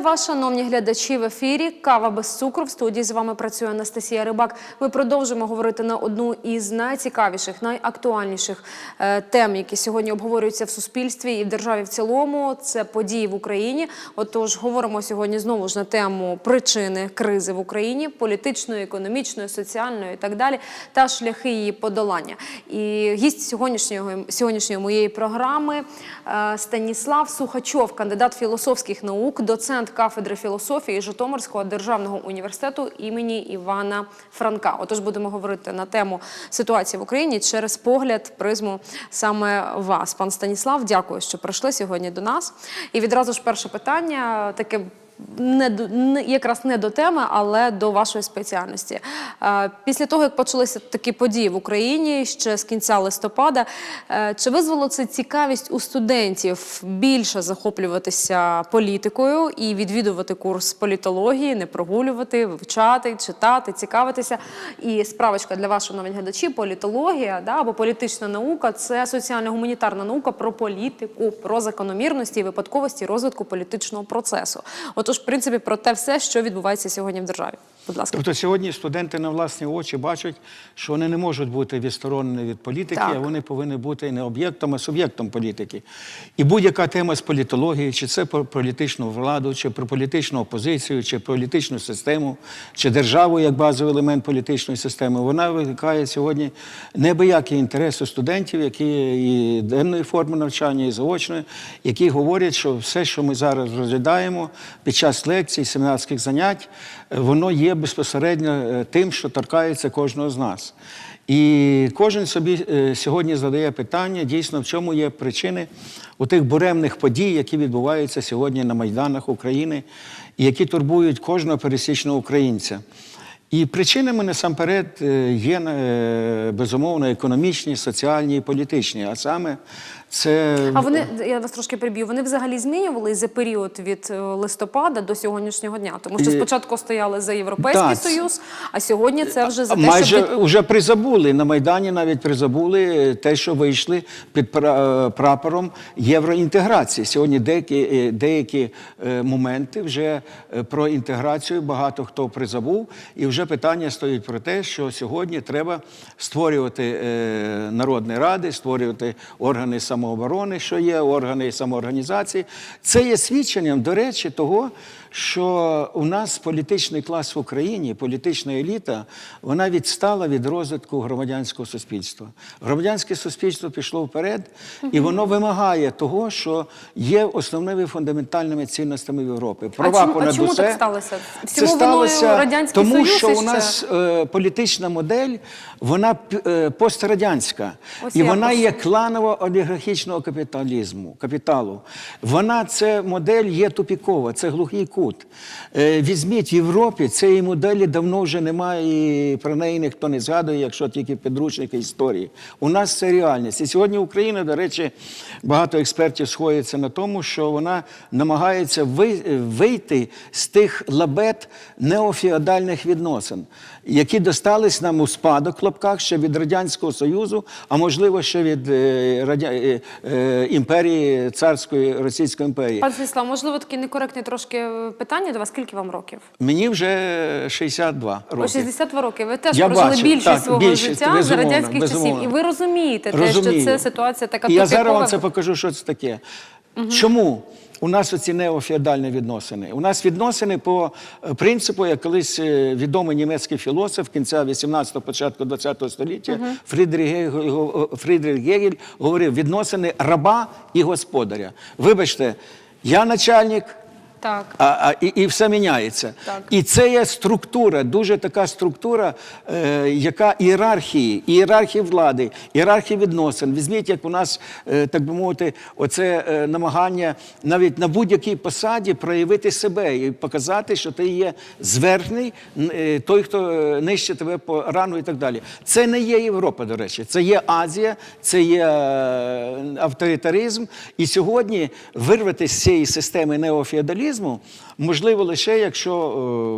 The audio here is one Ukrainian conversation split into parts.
Вітаю вас, шановні глядачі в ефірі. Кава без цукру. В студії з вами працює Анастасія Рибак. Ми продовжимо говорити на одну із найцікавіших, найактуальніших е, тем, які сьогодні обговорюються в суспільстві і в державі в цілому. Це події в Україні. Отож, говоримо сьогодні знову ж на тему причини кризи в Україні, політичної, економічної, соціальної і так далі, та шляхи її подолання. І гість сьогоднішнього сьогоднішньої моєї програми е, Станіслав Сухачов, кандидат філософських наук, доцент кафедри філософії Житомирського державного університету імені Івана Франка. Отож, будемо говорити на тему ситуації в Україні через погляд, призму саме вас. Пан Станіслав, дякую, що прийшли сьогодні до нас. І відразу ж перше питання таке. Не до не якраз не до теми, але до вашої спеціальності. Е, Після того, як почалися такі події в Україні ще з кінця листопада, е, чи визвало це цікавість у студентів більше захоплюватися політикою і відвідувати курс політології, не прогулювати, вивчати, читати, цікавитися? І справочка для вас, шановні глядачі, політологія да, або політична наука це соціально-гуманітарна наука про політику, про закономірності і випадковості розвитку політичного процесу. Отож, в принципі, про те все, що відбувається сьогодні в державі. Будь ласка. Тобто сьогодні студенти на власні очі бачать, що вони не можуть бути відсторонені від політики, Так. а вони повинні бути не об'єктом, а суб'єктом політики. І будь-яка тема з політології, чи це про політичну владу, чи про політичну опозицію, чи про політичну систему, чи державу як базовий елемент політичної системи, вона викликає сьогодні неабиякий інтерес у студентів, які і денної форми навчання, і заочної, які говорять, що все, що ми зараз розглядаємо під час лекцій, семінарських занять, воно є безпосередньо е, тим, що торкається кожного з нас. І кожен собі е, сьогодні задає питання, дійсно, в чому є причини у тих буремних подій, які відбуваються сьогодні на майданах України, і які турбують кожного пересічного українця. І причинами насамперед е, є безумовно економічні, соціальні і політичні. А саме це А вони я вас трошки приб'ю. Вони взагалі змінювались за період від е, листопада до сьогоднішнього дня, тому що спочатку стояли за європейський Так. союз, а сьогодні це вже за те, майже щоб вже призабули на майдані. Навіть призабули те, що вийшли під е, прапором євроінтеграції. Сьогодні деякі, е, деякі е, моменти вже е, про інтеграцію багато хто призабув, і вже питання стоїть про те, що сьогодні треба створювати е, народні ради, створювати органи самооборони, що є органи самоорганізації. Це є свідченням, до речі, того. Що у нас політичний клас в Україні, політична еліта, вона відстала від розвитку громадянського суспільства. Громадянське суспільство пішло вперед, і воно вимагає того, що є основними фундаментальними цінностями Європи. Права чому- а чому так усе. сталося? Це Всьому виною сталося Радянський тому, Союз що у нас е, політична модель, вона е, пострадянська, Ось і вона є це. кланово-олігархічного капіталізму, капіталу. Вона це модель є тупікова, це глухий кут. Е, Візьміть в Європі цієї моделі давно вже немає, і про неї ніхто не згадує, якщо тільки підручники історії. У нас це реальність. І сьогодні Україна, до речі, багато експертів сходяться на тому, що вона намагається вийти з тих лабет неофеодальних відносин, які достались нам у спадок в лапках ще від Радянського Союзу, а можливо ще від е, радя... е, е, імперії царської Російської імперії. Пан Станіслав, можливо, таке некоректне трошки е, питання до вас. Скільки вам років? Мені вже 62 О, роки. 62 роки. Ви теж Я прожили бачу, більшість так, свого більшість, життя за радянських безумовно. часів, і ви розумієте, те, що Розумію. це ситуація така І я зараз вам це покажу, що це таке. Чому? У нас оці неофеодальні відносини. У нас відносини по е, принципу, як колись е, відомий німецький філософ кінця 18-го, початку 20-го століття uh -huh. го- Фрідріх Гегель говорив відносини раба і господаря. Вибачте, я начальник, Так. а, а, і, і все міняється. Так. І це є структура, дуже така структура, е, яка ієрархії, ієрархії влади, ієрархії відносин. Візьміть, як у нас, е, так би мовити, оце е, намагання навіть на будь-якій посаді проявити себе і показати, що ти є зверхний, е, той, хто е, нижче тебе по рангу і так далі. Це не є Європа, до речі, це є Азія, це є е, авторитаризм. І сьогодні вирвати з цієї системи неофеодалізму соціалізму можливо лише якщо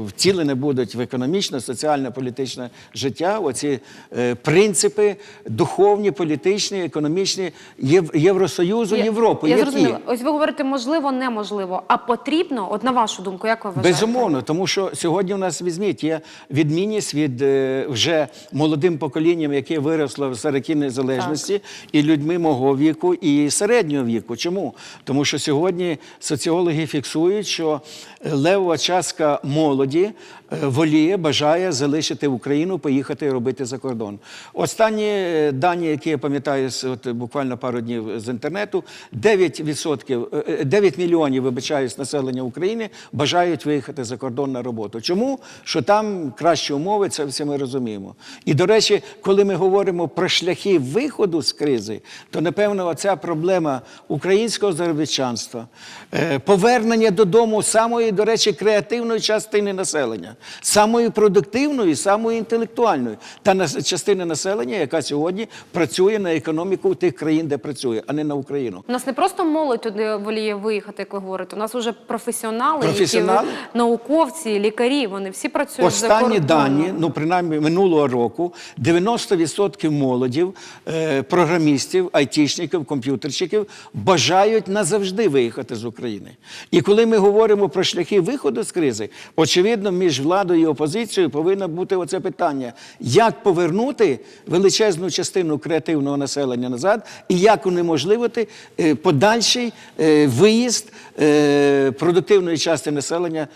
е, втілене будуть в економічне, соціальне, політичне життя, оці е, принципи духовні, політичні, економічні Єв- Євросоюзу, Я- Європи. Я які? зрозуміла. Ось ви говорите, можливо, неможливо. А потрібно, от на вашу думку, як ви вважаєте? Безумовно, тому що сьогодні у нас візьміть є відмінність від е, вже молодим поколінням, яке виросло в середині незалежності, і людьми мого віку, і середнього віку. Чому? Тому що сьогодні соціологи фіксують, що е, левова частка молоді е, воліє, бажає залишити Україну, поїхати робити за кордон. Останні е, дані, які я пам'ятаю от, буквально пару днів з інтернету, 9%, е, е, 9 мільйонів, вибачаюсь, населення України бажають виїхати за кордон на роботу. Чому? Що там кращі умови, це все ми розуміємо. І, до речі, коли ми говоримо про шляхи виходу з кризи, то, напевно, оця проблема українського заробітчанства, повернення додому самої, до речі, креативної частини населення, самої продуктивної, самої інтелектуальної та частини населення, яка сьогодні працює на економіку тих країн, де працює, а не на Україну. У нас не просто молодь туди воліє виїхати, як ви говорите. У нас вже професіонали, Професіонали? які науковці, лікарі. Вони всі працюють за Останні кордоном. дані, ну принаймні минулого року, 90% молодів, е, програмістів, айтішників, комп'ютерщиків бажають назавжди виїхати з України. І коли ми говоримо про шляхи виходу з кризи, очевидно, між владою і опозицією повинно бути оце питання: як повернути величезну частину креативного населення назад, і як унеможливити е, подальший е, виїзд е, продуктивної частини населення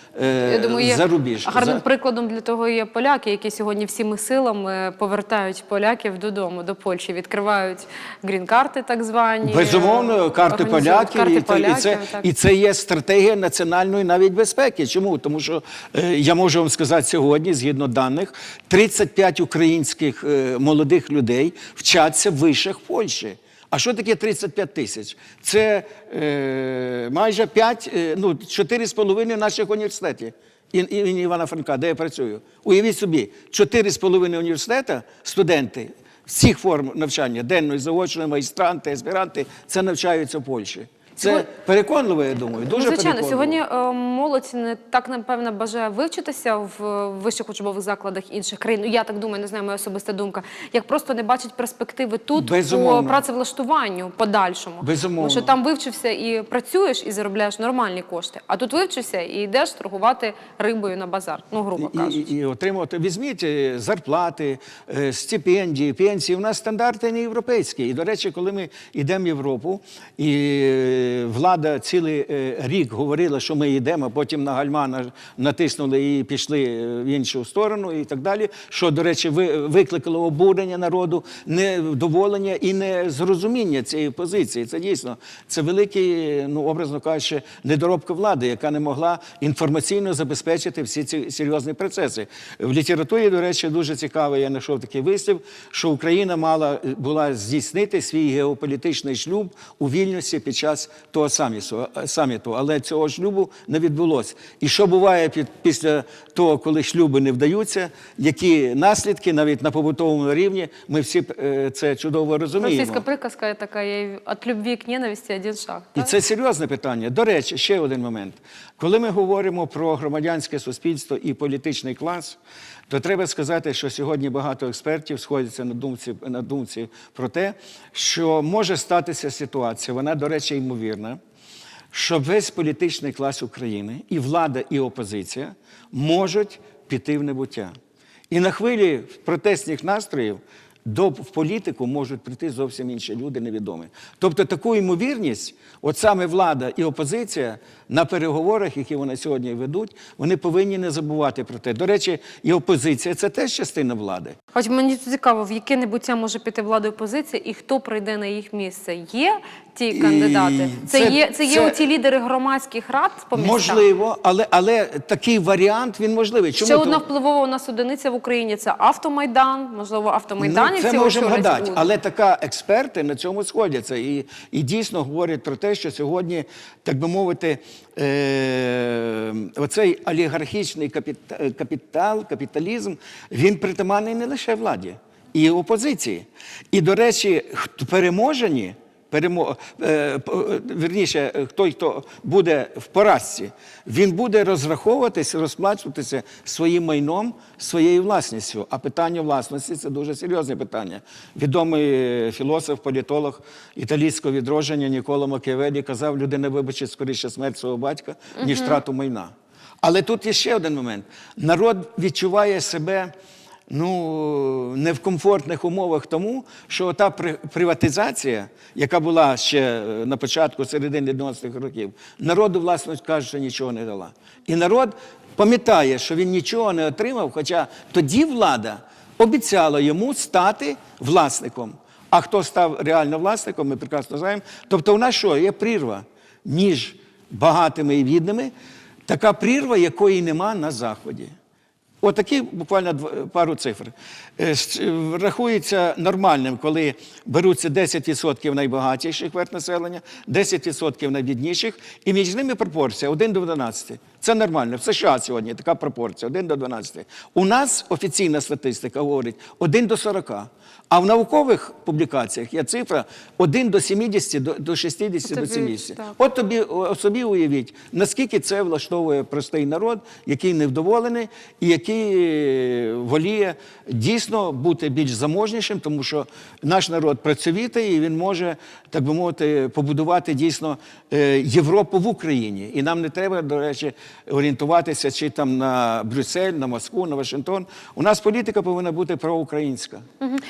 Я думаю, за рубіж. гарним прикладом для того є поляки, які сьогодні всіми силами повертають поляків додому, до Польщі, відкривають грін-карти, так звані. Безумовно, карти поляків, карти і, це- і, це, так. і це є стратегія національної навіть безпеки. Чому? Тому що е, я можу вам сказати сьогодні, згідно даних, 35 українських е, молодих людей вчаться в Польщі. А що таке 35 тисяч? Це е, майже 5, е, ну, 4,5 наших університетів. Імені Івана Франка, де я працюю. Уявіть собі, 4,5 університета, студенти всіх форм навчання, денної, заочної, магістранти, аспіранти, це навчаються в Польщі. Це переконливо, я думаю. Дуже звичайно, переконливо. сьогодні е, молодь не так напевно бажає вивчитися в е, вищих учбових закладах інших країн. Ну я так думаю, не знаю, моя особиста думка. Як просто не бачать перспективи тут Безумовно. по працевлаштуванню подальшому. Безумовно. Тому що там вивчився і працюєш, і заробляєш нормальні кошти. А тут вивчився і йдеш торгувати рибою на базар. Ну грубо І, кажучи. і, і отримувати. Візьміть е, зарплати, е, стипендії, пенсії. У нас стандарти не європейські. І, до речі, коли ми йдемо в Європу, і влада цілий е, рік говорила, що ми йдемо, потім на гальма натиснули і пішли е, в іншу сторону, і так далі. Що, до речі, ви- викликало обурення народу, невдоволення і незрозуміння цієї позиції. Це дійсно це великий, ну образно кажучи, недоробка влади, яка не могла інформаційно забезпечити всі ці серйозні процеси. В літературі, до речі, дуже цікаво, я знайшов такий вислів, що Україна мала була здійснити свій геополітичний шлюб у вільності під час того самісу- саміту, але цього шлюбу не відбулося. І що буває під, після того, коли шлюби не вдаються, які наслідки навіть на побутовому рівні, ми всі е, це чудово розуміємо. Російська приказка така є від любві к ненависті один шаг. І так? це серйозне питання. До речі, ще один момент. Коли ми говоримо про громадянське суспільство і політичний клас, то треба сказати, що сьогодні багато експертів сходяться на думці, на думці про те, що може статися ситуація, вона, до речі, ймовірна, що весь політичний клас України, і влада, і опозиція можуть піти в небуття. І на хвилі протестних настроїв до в політику можуть прийти зовсім інші люди невідомі. Тобто таку ймовірність, от саме влада і опозиція на переговорах, які вони сьогодні ведуть, вони повинні не забувати про те. До речі, і опозиція це теж частина влади. Хоч мені цікаво, в яке небуття може піти влада опозиція, і хто прийде на їх місце? Є ті кандидати? Це, це- є, це є це- оці лідери громадських рад по містах? Можливо, але, але такий варіант він можливий. Чому Ще одна впливова у нас одиниця в Україні це автомайдан. Можливо, автомайданівці Ну, це можемо гадати, але така експерти на цьому сходяться і, і дійсно говорять про те, що сьогодні, так би мовити, е, оцей олігархічний капіта- капітал, капіталізм, він притаманний не лише владі, і опозиції. І, до речі, переможені. Перемо... е, е, вірніше, е, той, хто буде в поразці, він буде розраховуватись, розплачуватися своїм майном, своєю власністю. А питання власності це дуже серйозне питання. Відомий філософ, політолог італійського відродження Ніколо Макіавелі казав, людина вибачить скоріше смерть свого батька, ніж втрату майна. Але тут є ще один момент. Народ відчуває себе ну, не в комфортних умовах тому, що та приватизація, яка була ще е, на початку середини 90-х років, народу, власне кажучи, нічого не дала. І народ пам'ятає, що він нічого не отримав, хоча тоді влада обіцяла йому стати власником. А хто став реально власником, ми прекрасно знаємо. Тобто, у нас що, є прірва між багатими і бідними, така прірва, якої нема на Заході. Отакі буквально дв- пару цифр. Е, е, Рахується нормальним, коли беруться 10% найбагатіших верт населення, 10% найбідніших, і між ними пропорція 1 до 12. Це нормально. В США сьогодні така пропорція 1 до 12. У нас офіційна статистика говорить 1 до 40. А в наукових публікаціях є цифра 1 до 70, до- до 60, до Тобі, 70. так. От тобі собі уявіть, наскільки це влаштовує простий народ, який невдоволений і який е, воліє дійсно бути більш заможнішим, тому що наш народ працьовитий і він може, так би мовити, побудувати дійсно е, Європу в Україні. І нам не треба, до речі, орієнтуватися чи там на Брюссель, на Москву, на Вашингтон. У нас політика повинна бути проукраїнська,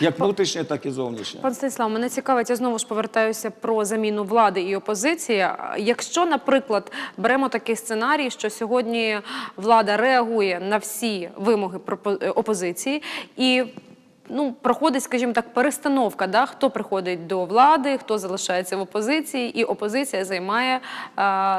як внутрішня, так і зовнішня. Пан Станіслав, мене цікавить, я знову ж повертаюся про заміну влади і опозиції. Якщо, наприклад, беремо такий сценарій, що сьогодні влада реагує на всі вимоги е, опозиції і. Ну, проходить, скажімо так, перестановка, да? хто приходить до влади, хто залишається в опозиції, і опозиція займає,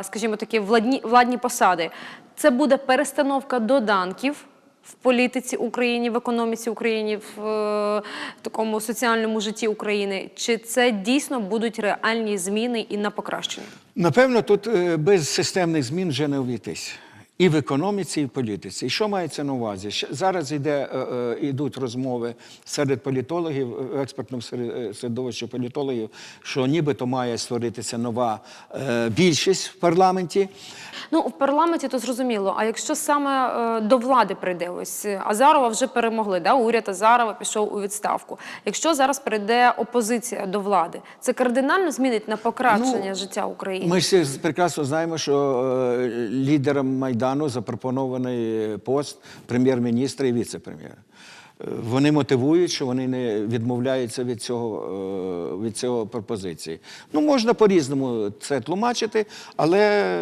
скажімо, такі владні, владні посади. Це буде перестановка доданків в політиці України, в економіці України, в е, такому соціальному житті України? Чи це дійсно будуть реальні зміни і на покращення? Напевно, тут е, без системних змін вже не обійтись. І в економіці, і в політиці. І що мається на увазі? Зараз йде, е, е, йдуть розмови серед політологів, в експертному е, середовищі політологів, що нібито має створитися нова е, більшість в парламенті. Ну, в парламенті то зрозуміло. А якщо саме е, до влади прийде ось е, Азарова вже перемогли, да? уряд Азарова пішов у відставку. Якщо зараз прийде опозиція до влади, це кардинально змінить на покращення життя України. Ми ж прекрасно знаємо, що е, лідерам Майдану запропонований пост прем'єр-міністра і віце-прем'єра. Е, Вони мотивують, що вони не відмовляються від цього, е, від цього пропозиції. Ну, можна по-різному це тлумачити, але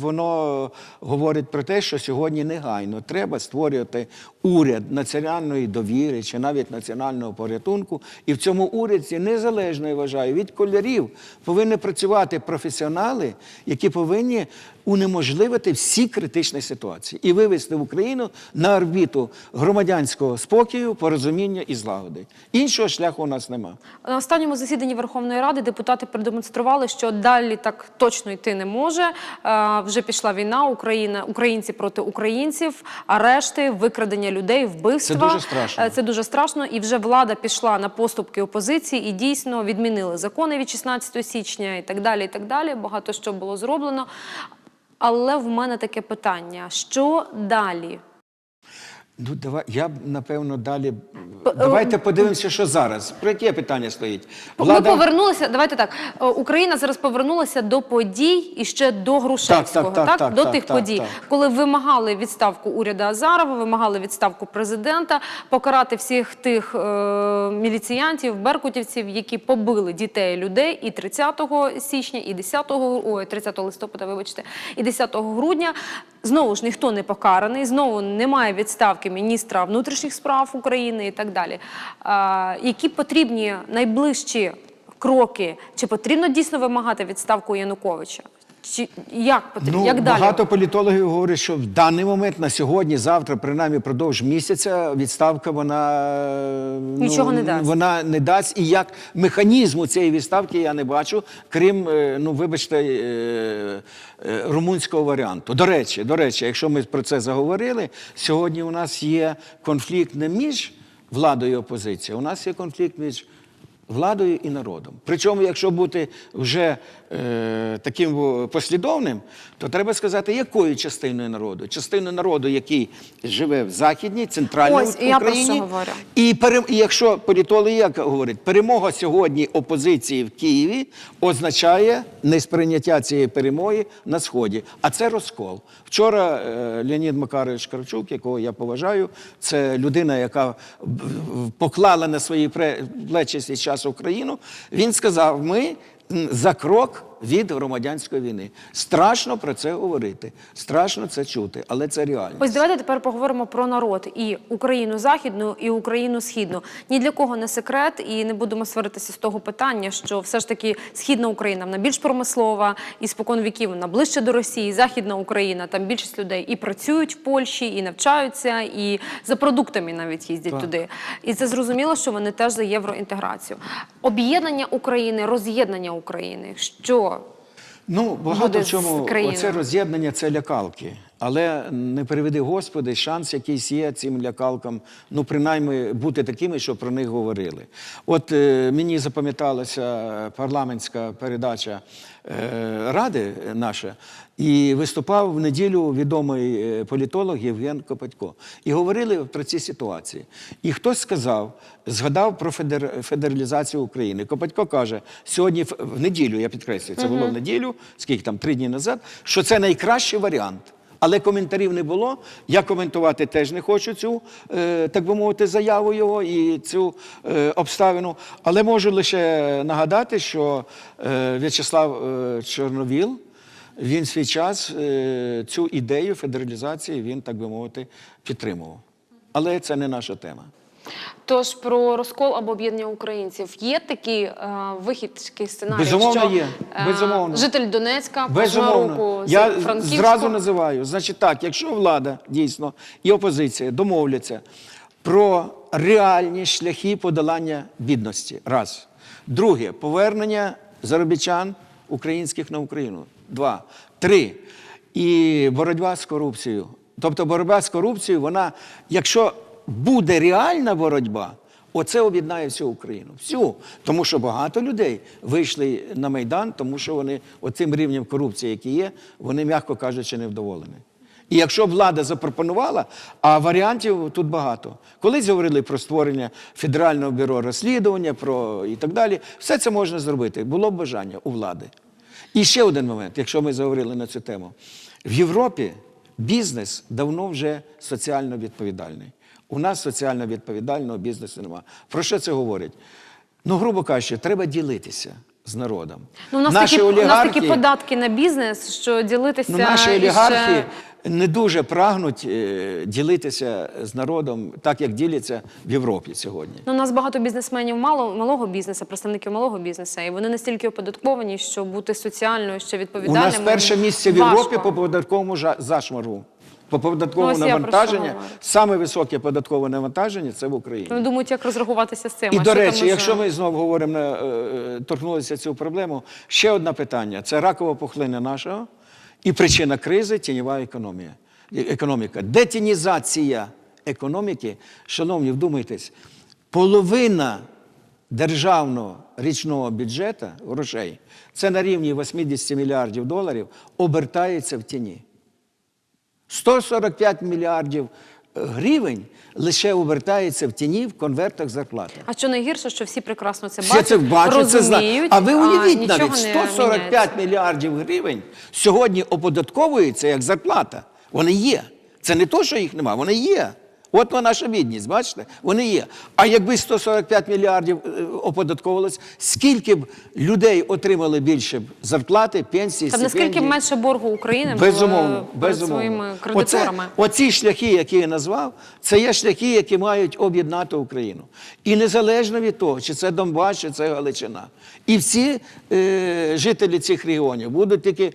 воно говорить про те, що сьогодні негайно треба створювати уряд національної довіри чи навіть національного порятунку. І в цьому уряді незалежно я вважаю від кольорів повинні працювати професіонали, які повинні унеможливити всі критичні ситуації і вивести Україну на орбіту громадянського спокою, порозуміння і злагоди. Іншого шляху у нас нема. На останньому засіданні Верховної Ради депутати продемонстрували, що далі так точно йти не може. Е, Вже пішла війна, Україна, українці проти українців, арешти, викрадення людей, вбивства. Це дуже страшно. Е, Це дуже страшно. І вже влада пішла на поступки опозиції і дійсно відмінили закони від 16 січня і так далі. І так далі. Багато що було зроблено. Але в мене таке питання: що далі? Ну, давай, я б, напевно, далі. Давайте подивимося, що зараз. Про яке питання стоїть? Ми повернулися. Давайте так. Е, Україна зараз повернулася до подій і ще до Грушевського, Так, так, так, до так, тих так, подій, так. коли вимагали відставку уряду Азарова, вимагали відставку президента, покарати всіх тих е, міліціянтів, беркутівців, які побили дітей, людей і 30 січня, і 10, ой, 30 листопада, вибачте, і 10 грудня. Знову ж ніхто не покараний, знову немає відставки міністра внутрішніх справ України і так далі. Які потрібні найближчі кроки? Чи потрібно дійсно вимагати відставку Януковича? Чи як потрібно? Ну, як далі? багато політологів говорять, що в даний момент, на сьогодні, завтра, принаймні впродовж місяця, відставка вона е, Нічого ну, не дасть. Вона не дасть. І як механізму цієї відставки я не бачу, крім, е, ну вибачте, е, е, румунського варіанту. До речі, до речі, якщо ми про це заговорили, сьогодні у нас є конфлікт не між владою і опозицією, у нас є конфлікт між Владою і народом. Причому, якщо бути вже е, таким послідовним, то треба сказати, якою частиною народу? Частиною народу, який живе в Західній, центральній Ось, і я про Україні. говорю. І, перем... і якщо політологи як говорять, перемога сьогодні опозиції в Києві означає несприйняття цієї перемоги на Сході. А це розкол. Вчора е, Леонід Макарович Кравчук, якого я поважаю, це людина, яка поклала на свої плечі свій час Україну. Він сказав: ми за крок від громадянської війни. Страшно про це говорити, страшно це чути, але це реальність. Ось давайте тепер поговоримо про народ і Україну західну, і Україну східну. Ні для кого не секрет, і не будемо сваритися з того питання, що все ж таки східна Україна вона більш промислова, і спокон віків вона ближче до Росії. Західна Україна там більшість людей і працюють в Польщі, і навчаються, і за продуктами навіть їздять Так. туди. І це зрозуміло, що вони теж за євроінтеграцію. Об'єднання України, роз'єднання України. Що Ну, багато в чому оце роз'єднання це лякалки. Але не приведи Господи, шанс якийсь є цим лякалкам, ну принаймні бути такими, що про них говорили. От е, мені запам'яталася парламентська передача Ради наша, і виступав в неділю відомий е, політолог Євген Копатько. І говорили про ці ситуації. І хтось сказав, згадав про федер, федералізацію України. Копатько каже, сьогодні в- в неділю, я підкреслюю, це було в неділю, скільки там, три дні назад, що це найкращий варіант. Але коментарів не було. Я коментувати теж не хочу цю, е, так би мовити, заяву його і цю е, обставину. Але можу лише нагадати, що е, В'ячеслав Чорновіл, він свій час цю ідею федералізації, він, так би мовити, підтримував. Але це не наша тема. Тож про розкол або об'єднання українців є такий е, вихід, такий сценарій, Безумовно, що є. е, Безумовно. житель Донецька Безумовно. руку з Я Франківську. зразу називаю. Значить так, якщо влада дійсно і опозиція домовляться про реальні шляхи подолання бідності, раз. Друге, повернення заробітчан українських на Україну. Два. Три. І боротьба з корупцією. Тобто боротьба з корупцією, вона, якщо буде реальна боротьба, Оце об'єднає всю Україну. Всю. Тому що багато людей вийшли на Майдан, тому що вони оцим рівнем корупції, який є, вони, м'яко кажучи, невдоволені. І якщо влада запропонувала, а варіантів тут багато. Колись говорили про створення Федерального бюро розслідування, про і так далі. Все це можна зробити. Було б бажання у влади. І ще один момент, якщо ми заговорили на цю тему. В Європі бізнес давно вже соціально відповідальний. У нас соціально відповідального бізнесу немає. Про що це говорить? Ну, грубо кажучи, треба ділитися з народом. Ну, у нас, Наші такі, у нас такі податки на бізнес, що ділитися Ну, наші олігархи ще... не дуже прагнуть е, ділитися з народом так, як діляться в Європі сьогодні. Ну, у нас багато бізнесменів мало, малого бізнесу, представників малого бізнесу, і вони настільки оподатковані, що бути соціальною ще У нас перше місце в важко. Європі по податковому зашмаргу. По податковому Ну, ось я про що навантаженню. говорю. Саме високе податкове навантаження це в Україні. Вони думають, як розрахуватися з цим. І до речі, якщо ми знову говоримо на е, торкнулися цю проблему, ще одне питання: це ракова пухлина нашого і причина кризи тіньова економія. е, економіка. Детінізація економіки, шановні, вдумайтесь, половина державного річного бюджету грошей, це на рівні 80 мільярдів доларів, обертається в тіні. 145 мільярдів е, гривень лише обертається в тіні в конвертах зарплати. А що найгірше, що всі прекрасно це бачать, це бачать, це знають. А ви уявіть а навіть не 145 міняється. мільярдів гривень сьогодні оподатковується як зарплата. Вони є. Це не то, що їх немає, вони є. От вона наша бідність, бачите? Вони є. А якби 145 мільярдів е, оподатковувалось, скільки б людей отримали більше зарплати, пенсії, Та наскільки стипендії? менше боргу України Безумовно, було перед безумовно. своїми кредиторами? Оце, оці шляхи, які я назвав, це є шляхи, які мають об'єднати Україну. І незалежно від того, чи це Донбас, чи це Галичина. І всі е, жителі цих регіонів будуть тільки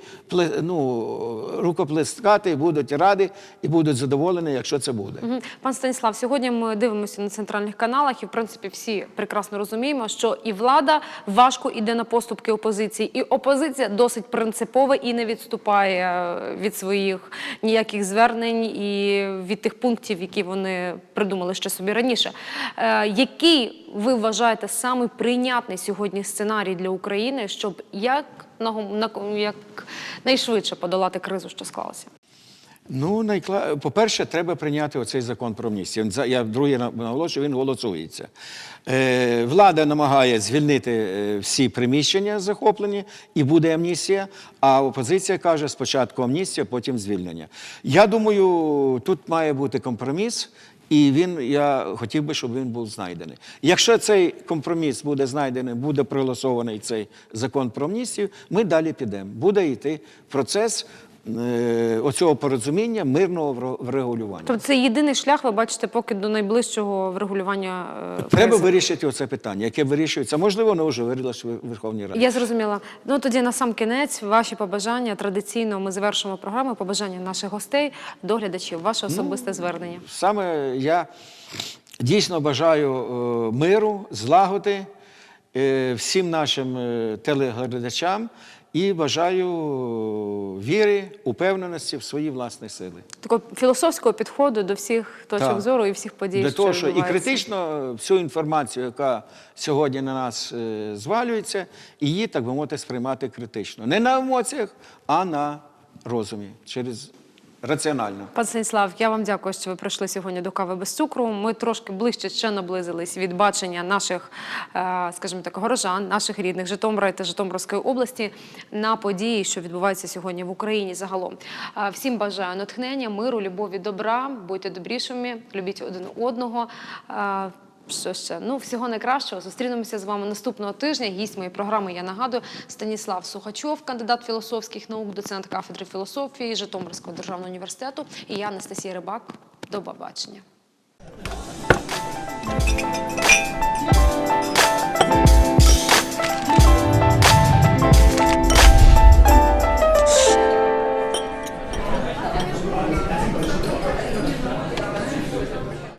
ну, рукоплескати, будуть раді і будуть задоволені, якщо це буде. Пан Станіслав, сьогодні ми дивимося на центральних каналах, і в принципі всі прекрасно розуміємо, що і влада важко йде на поступки опозиції, і опозиція досить принципова і не відступає е, від своїх ніяких звернень і від тих пунктів, які вони придумали ще собі раніше. Е, який ви вважаєте самий прийнятний сьогодні сценарій для України, щоб як, як найшвидше подолати кризу, що склалася? Ну, найкла... по-перше, треба прийняти оцей закон про амністію. Я другий на- наголошую, він голосується. Е, влада намагає звільнити е, всі приміщення захоплені, і буде амністія. А опозиція каже, спочатку амністія, потім звільнення. Я думаю, тут має бути компроміс. І він, я хотів би, щоб він був знайдений. Якщо цей компроміс буде знайдений, буде проголосований цей закон про амністію, ми далі підемо. Буде йти процес оцього порозуміння мирного врегулювання. Тобто це єдиний шлях, ви бачите, поки до найближчого врегулювання е, Треба вирішити оце питання, яке вирішується. Можливо, воно вже вирішилось в Верховній Раді. Я зрозуміла. Ну тоді на сам кінець ваші побажання. Традиційно ми завершимо програму. Побажання наших гостей, доглядачів, ваше особисте звернення. Саме я дійсно бажаю е, миру, злагоди е, всім нашим е, телеглядачам і бажаю е, віри, упевненості в свої власні сили. Такого філософського підходу до всіх точок Так. зору і всіх подій. Для що того, що і критично всю інформацію, яка сьогодні на нас е, звалюється, її, так би мовити, сприймати критично. Не на емоціях, а на розумі, через раціонально. Пан Станіслав, я вам дякую, що ви прийшли сьогодні до кави без цукру. Ми трошки ближче ще наблизились від бачення наших, е, скажімо так, горожан, наших рідних Житомира та Житомирської області на події, що відбуваються сьогодні в Україні загалом. Е, Всім бажаю натхнення, миру, любові, добра. Будьте добрішими, любіть один одного. Що ще? Ну, всього найкращого. Зустрінемося з вами наступного тижня. Гість моєї програми, я нагадую, Станіслав Сухачов, кандидат філософських наук, доцент кафедри філософії Житомирського державного університету. І я, Анастасія Рибак. До побачення.